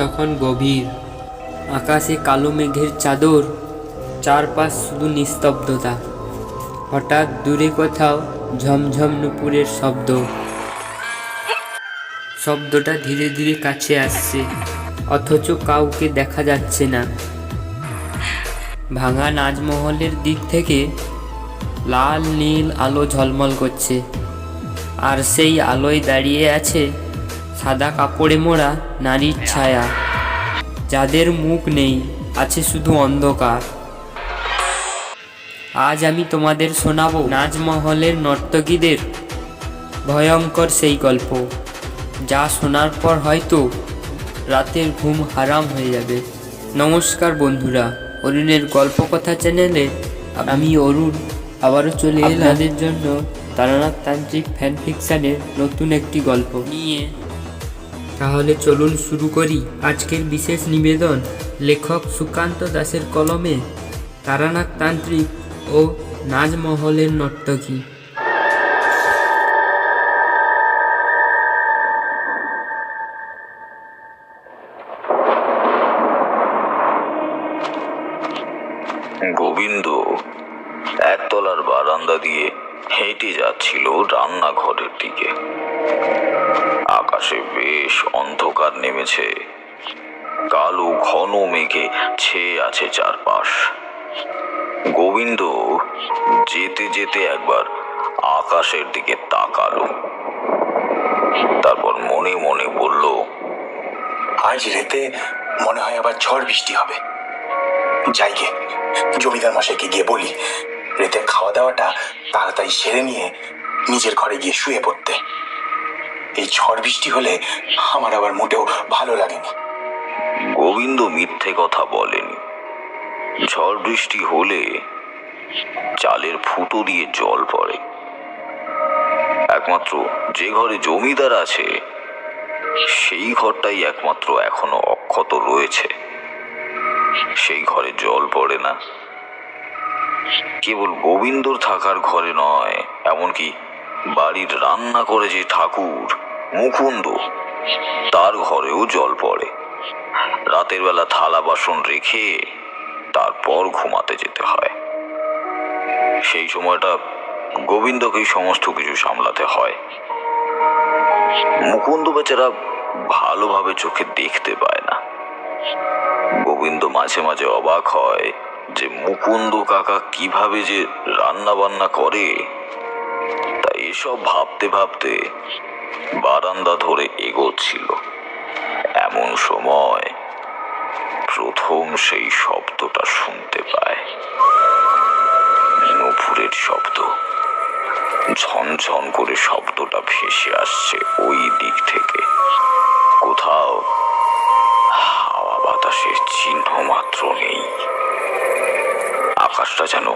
তখন গভীর, আকাশে কালো মেঘের চাদর, চারপাশ শুধু নিস্তব্ধতা। হঠাৎ দূরে কোথাও ঝমঝম নুপুরের শব্দ। শব্দটা ধীরে ধীরে কাছে আসছে, অথচ কাউকে দেখা যাচ্ছে না। ভাঙা নাজমহলের দিক থেকে লাল নীল আলো ঝলমল করছে, আর সেই আলোয় দাঁড়িয়ে আছে সাদা কাপড়ে মোড়া নারীর ছায়া। যাদের মুখ নেই আছে শুধু অন্ধকার। আজ আমি তোমাদের শোনাবো নাজমহলের নর্তকীদের ভয়ঙ্কর সেই গল্প। যা শোনার পর হয়তো রাতের ঘুম হারাম হয়ে যাবে। নমস্কার বন্ধুরা অরুণের গল্প কথা চ্যানেলে আমি অরুণ। আবারও চলে এলাম। আপনাদের জন্য তারানাথ তান্ত্রিক ফ্যান ফিকশানের নতুন একটি গল্প। নিয়ে তাহলে চলুন শুরু করি আজকের বিশেষ নিবেদন। লেখক সুকান্ত দাসের কলমে তারানাথ তান্ত্রিক ও নাজমহলের নর্তকী। বারান্দা দিয়ে হেঁটে যাচ্ছিল রান্নাঘরের দিকে। আকাশে বেশ অন্ধকার নেমেছে। কালো ঘন মেঘে ছেয়ে আছে চারপাশ। গোবিন্দ যেতে যেতে একবার আকাশের দিকে তাকালো। তারপর মনে মনে বলল, আজ রেতে মনে হয় আবার ঝড় বৃষ্টি হবে। যাই গে জমিদার মশাইকে গিয়ে বলি। রেতে খাওয়া দাওয়াটা তাড়াতাড়ি সেরে নিয়ে নিজের ঘরে গিয়ে শুয়ে পড়তে। এই ঝড় বৃষ্টি হলে আমার আবার মোটেও ভালো লাগেনি। গোবিন্দ মিথ্যে কথা বলেনি। ঝড় বৃষ্টি হলে চালের ফুটো দিয়ে জল পড়ে। একমাত্র যে ঘরে জমিদার আছে, সেই ঘরটাই একমাত্র এখনও অক্ষত রয়েছে। সেই ঘরে জল পড়ে না। কেবল গোবিন্দর থাকার ঘরে নয়, এমনকি বাড়ির রান্না করে যে ঠাকুর, মুকুন্দ, তার ঘরেও জল পড়ে। রাতের বেলা থালা বাসন রেখে তারপর ঘুমাতে যেতে হয়। সেই সময়টা গোবিন্দকেই সমস্ত কিছু সামলাতে হয়। মুকুন্দ বেচারা ভালোভাবে চোখে দেখতে পায় না। গোবিন্দ মাঝে মাঝে অবাক হয়। যে মুকুন্দ কাকা কীভাবে যে রান্না বান্না করে, তা এসব ভাবতে ভাবতে বারান্দা ধরে এগোচ্ছিল। এমন সময় প্রথম সেই শব্দটা শুনতে পায়। নপুরের শব্দ। ঝনঝন করে শব্দটা ভেসে আসছে ওই দিক থেকে। কোথাও হাওয়া বাতাসের চিহ্ন মাত্র নেই। আকাশটা যেন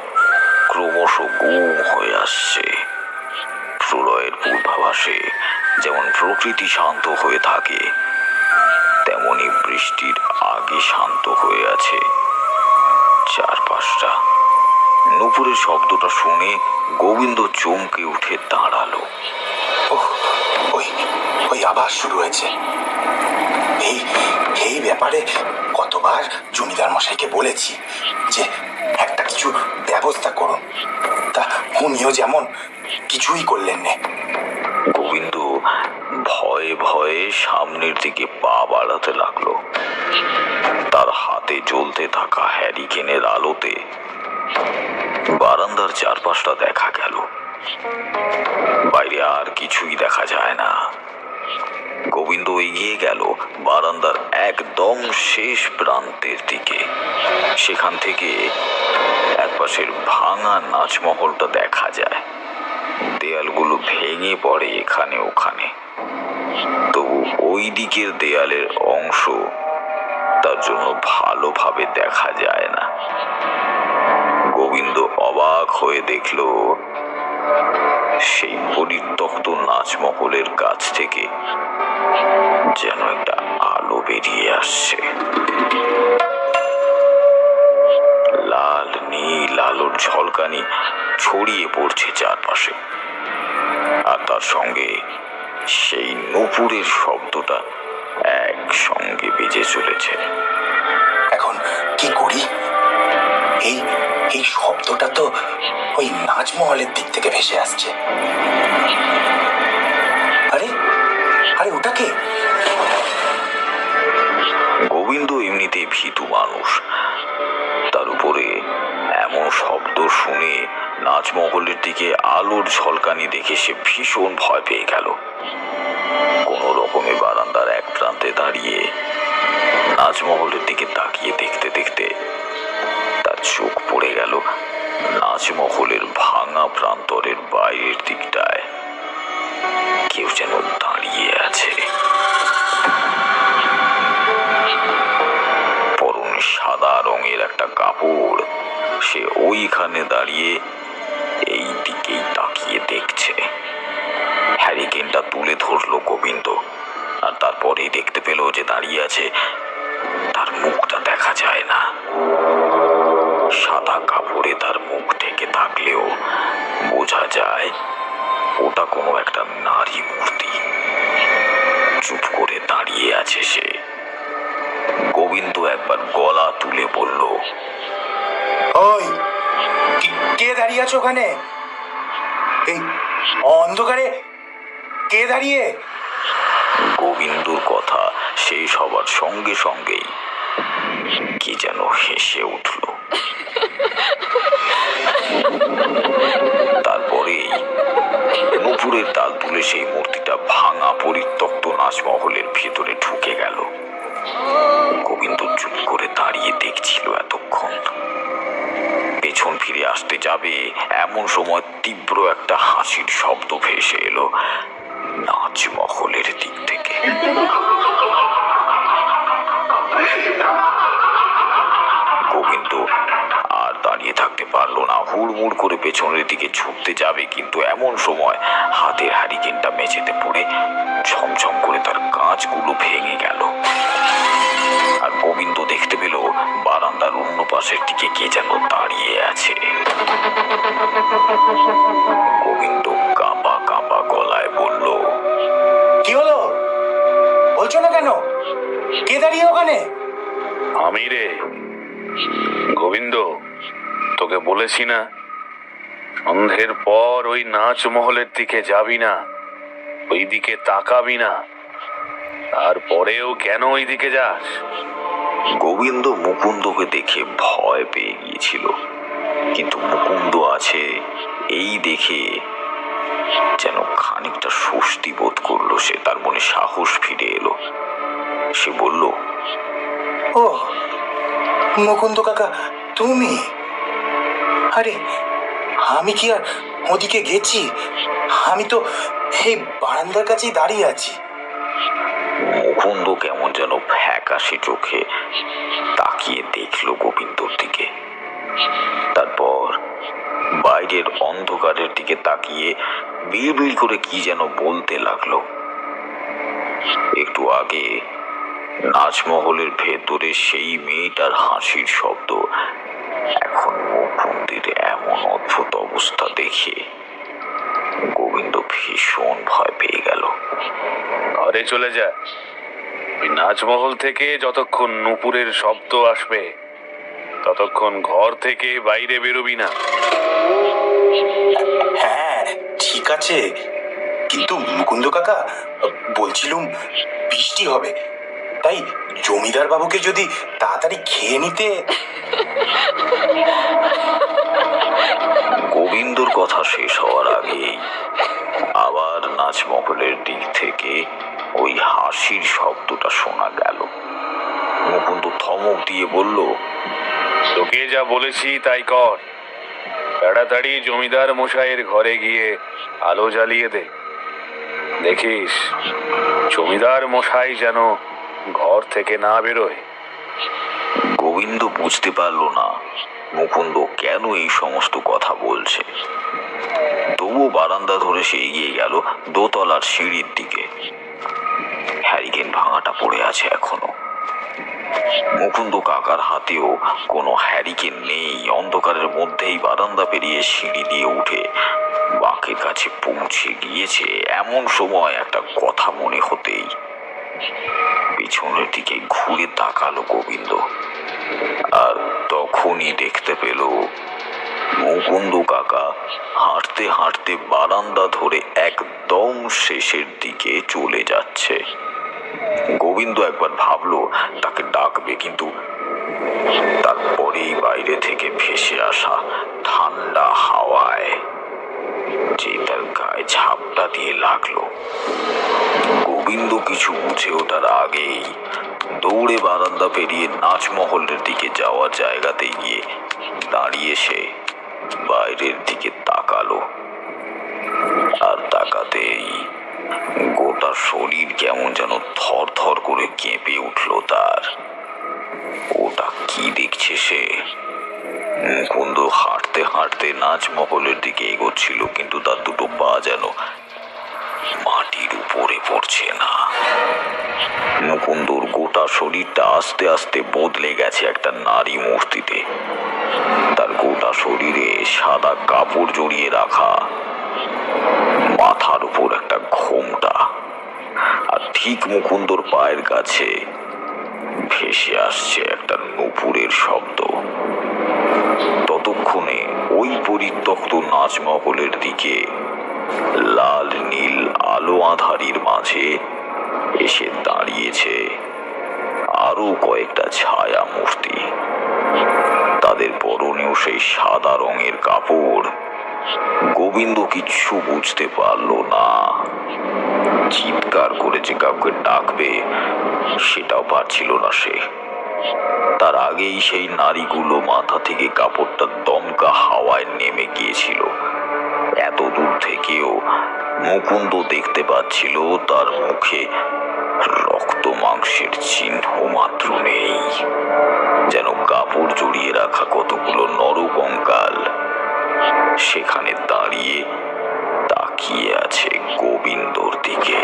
ক্রমশ গুম হয়ে আসছে। প্রলয়ের পূর্বাভাসে যেমন প্রকৃতি শান্ত হয়ে থাকে, তেমনি বৃষ্টির আগে শান্ত হয়ে আছে। চারপাশটা। নুপুরের শব্দটা শুনে গোবিন্দ চমকে উঠে দাঁড়াল। ওই ওই আবার শুরু হয়েছে। এই এই ব্যাপারে কতবার জমিদার মশাইকে বলেছি যে একটা কিছু ব্যবস্থা করুন। তা উনিও যেমন কিছুই করলেন না। গোবিন্দ ভয়ে ভয়ে সামনের দিকে পা বাড়াতে লাগল। তার হাতে জ্বলতে থাকা হ্যারিকেনের আলোতে বারান্দার চারপাশটা দেখা গেল। বাইরে আর কিছুই দেখা যায় না। গোবিন্দ এগিয়ে গেল বারান্দার একদম শেষ প্রান্তের দিকে। সেখান থেকে একপাশের ভাঙা নাচমহলটা দেখা যায়। দেয়ালগুলো ভেঙে পড়ে এখানে ওখানে। তবু ওই দিকের দেয়ালের অংশ তার জন্য ভালোভাবে দেখা যায় না। গোবিন্দ অবাক হয়ে দেখল সেই পরিত্যক্ত নাচমহলের কাছ থেকে যেন একটা আলো বেরিয়ে আসছে। লাল, নীল আলোর ঝলকানি ছড়িয়ে পড়ছে চারপাশে। আর তার সঙ্গে সেই নূপুরের শব্দটা একসঙ্গে বেজে চলেছে। এখন কি করি? এই এই শব্দটা তো ওই নাজমহলের দিক থেকে ভেসে আসছে। আরে আরে ওটা কে? গোবিন্দ এমনিতে ভীতু মানুষ। তার উপরে এমন শব্দ শুনে নাচমহলের দিকে আলোর ঝলকানি দেখে সে ভীষণ ভয় পেয়ে গেল। কোনো রকমে বারান্দার এক প্রান্তে দাঁড়িয়ে নাচমহলের দিকে তাকিয়ে দেখতে দেখতে চোখ পড়ে গেল নাচমহলের ভাঙা প্রান্তরের বাইরের দিকটায়। কেউ যেন দাঁড়িয়ে আছে। পরনে সাদা রঙের একটা কাপড়। সে ওইখানে দাঁড়িয়ে এই দিকেই তাকিয়ে দেখছে। হ্যারিকেনটা তুলে ধরলো গোবিন্দ। আর তারপরেই দেখতে পেল যে দাঁড়িয়ে আছে। তার মুখটা দেখা যায় না। সাদা কাপড়ে তার মুখ ঢেকে থাকলেও বোঝা যায় ওটা কোনো একটা নারী মূর্তি। চুপ করে দাঁড়িয়ে আছে সে। গোবিন্দ একবার গলা তুলে বলল ওই কে দাঁড়িয়ে আছো ওখানে? এই অন্ধকারে কে দাঁড়িয়ে? গোবিন্দর কথা সেই সবার সঙ্গে সঙ্গেই কি যেন হেসে উঠল। তারপরেই নুপুরের তাল তুলে সেই মূর্তিটা ভাঙা পরিত্যক্ত নাচমহলের ভিতরে ঢুকে গেল। গোবিন্দ চুপ করে দাঁড়িয়ে দেখছিল এতক্ষণ। পেছন ফিরে আসতে যাবে এমন সময় তীব্র একটা হাসির শব্দ ভেসে এলো নাচমহলের দিক থেকে। গোবিন্দ দাঁড়িয়ে থাকতে পারল না। হুড়মুড় করে পেছনের দিকে ছুটতে যাবে কিন্তু এমন সময় হাতের হারিকেনটা মেঝেতে পড়ে ঝমঝম করে তার কাঁচগুলো ভেঙে গেল। আর গোবিন্দ দেখতে পেল বারান্দার অন্য পাশের দিকে কে যেন দাঁড়িয়ে আছে। গোবিন্দ কাঁপা কাঁপা গলায় বলল কি হলো? বলছো না কেন? কে দাঁড়িয়ে ওখানে? আমি রে। গোবিন্দ। তোকে বলেছি না। সন্ধ্যের পর ওই নাচ মহলের দিকে যাবি না। ওই দিকে তাকাবি না। তারপরেও কেন ওই দিকে যাস? গোবিন্দ মুকুন্দকে দেখে ভয় পেয়ে গিয়েছিল। কিন্তু মুকুন্দ আছে এই দেখে যেন খানিকটা স্বস্তি বোধ করল সে। তার মনে সাহস ফিরে এলো। সে বলল ও মুকুন্দ কাকা তুমি? আরে, আমি কি আর ওদিকে গেছি? আমি তো এই বারান্দার কাছেই দাঁড়িয়ে আছি। মুকুন্দ কেমন যেন ফ্যাকাশে চোখে তাকিয়ে দেখল গোবিন্দর দিকে। তারপর বাইরের অন্ধকারের দিকে তাকিয়ে বিড়বিড় করে কি যেন বলতে লাগল। একটু আগে নাচমহলের ভেতরে সেই মেয়েটার হাসির শব্দ এখন মুকুন্দের এমন অদ্ভুত অবস্থা দেখে গোবিন্দ ভীষণ ভয় পেয়ে গেল। ঘরে চলে যা। ওই নাচমহল থেকে যতক্ষণ নুপুরের শব্দ আসবে ততক্ষণ ঘর থেকে বাইরে বেরোবি না। হ্যাঁ ঠিক আছে। কিন্তু মুকুন্দ কাকা বলছিলুম বৃষ্টি হবে। তাই জমিদার বাবুকে যদি তাড়াতাড়ি খেয়ে নিতে। গোবিন্দর কথা শেষ হওয়ার আগেই আবার নাচমহলের দিক থেকে ওই হাসির শব্দটা শোনা গেল। মুকুন্দ থমক দিয়ে বলল, তোকে যা বলেছি তাই কর। তাড়াতাড়ি জমিদার মশাইয়ের ঘরে গিয়ে আলো জ্বালিয়ে দে। দেখিস, জমিদার মশাই যেন ঘর থেকে না বেরোয়? গোবিন্দ বুঝতে পারল না মুকুন্দ কেন এই সমস্ত কথা বলছে। তবুও বারান্দা ধরে সে এগিয়ে গেল দোতলার সিঁড়ির দিকে। হ্যারিকেন ভাঙাটা পড়ে আছে এখনও। মুকুন্দ কাকার হাতেও কোনো হ্যারিকেন নেই। অন্ধকারের মধ্যেই বারান্দা পেরিয়ে সিঁড়ি দিয়ে উঠে বাঁকের কাছে পৌঁছে গিয়েছে। এমন সময় একটা কথা মনে হতেই পিছনের দিকে ঘুরে তাকালো গোবিন্দ। আর তখনই দেখতে পেল মুকুন্দ কাকা হাঁটতে হাঁটতে বারান্দা ধরে একদম শেষের দিকে চলে যাচ্ছে। গোবিন্দ একবার ভাবলো, তাকে ডাকবে কিন্তু তারপরেই বাইরে থেকে ভেসে আসা ঠান্ডা হাওয়ায়। যে তার গায়ে ঝাপটা দিয়ে লাগল। গোবিন্দ কিছু বুঝে ওঠার আগেই দৌড়ে বারান্দা পেরিয়ে নাচমহলের দিকে যাওয়ার জায়গাতে গিয়ে দাঁড়িয়ে সে বাইরের দিকে তাকালো। আর তাকাতেই গোটা শরীর কেমন যেন থর থর করে কেঁপে উঠল তার। হাঁটতে নাচমহলের দিকে এগোচ্ছিল, কিন্তু তার দুটো পা যেন মাটির উপরে পড়ছে না। মুকুন্দর গোটা শরীরটা আস্তে আস্তে বদলে গেছে একটা নারী মূর্তিতে। তার গোটা শরীরে সাদা কাপড় জড়িয়ে রাখা, মাথার উপর একটা ঘোমটা, আর ঠিক মুকুন্দর পায়ের কাছে ভেসে আসছে একটা নুপুরের শব্দ। ততক্ষণে ওই পরিত্যক্ত নাচমহলের দিকে লাল, নীল, আলো আধারির মাঝে এসে দাঁড়িয়েছে আরও কয়েকটা ছায়া মূর্তি। তাদের পরনেও সেই সাদা রঙের কাপড়। গোবিন্দ কিচ্ছু বুঝতে পারল না। চিৎকার করে যে কাউকে ডাকবে, সেটাও পারছিল না সে। তার আগেই সেই নারীগুলো মাথা থেকে কাপড়টা দমকা হাওয়ায় নেমে গিয়েছিল। এত দূর থেকেও মুকুন্দ দেখতে পাচ্ছিল তার মুখে রক্ত মাংসের চিহ্ন মাত্র নেই। যেন কাপড় জড়িয়ে রাখা কতগুলো নরকঙ্কাল। সেখানে দাঁড়িয়ে তাকিয়ে আছে গোবিন্দর দিকে।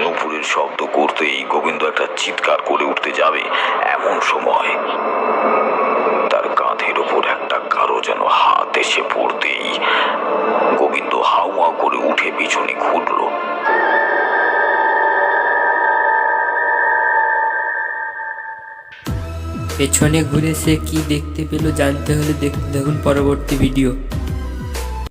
নুপুরের শব্দ করতেই গোবিন্দ একটা চিৎকার করে উঠতে যাবে এমন সময়। তার কাঁধের ওপর একটা কারও যেন হাত এসে পড়তেই গোবিন্দ হাওয়া করে উঠে পিছনে ঘুরল। পেছনে ঘুরে সে কি দেখতে পেল জানতে হলে দেখুন পরবর্তী ভিডিও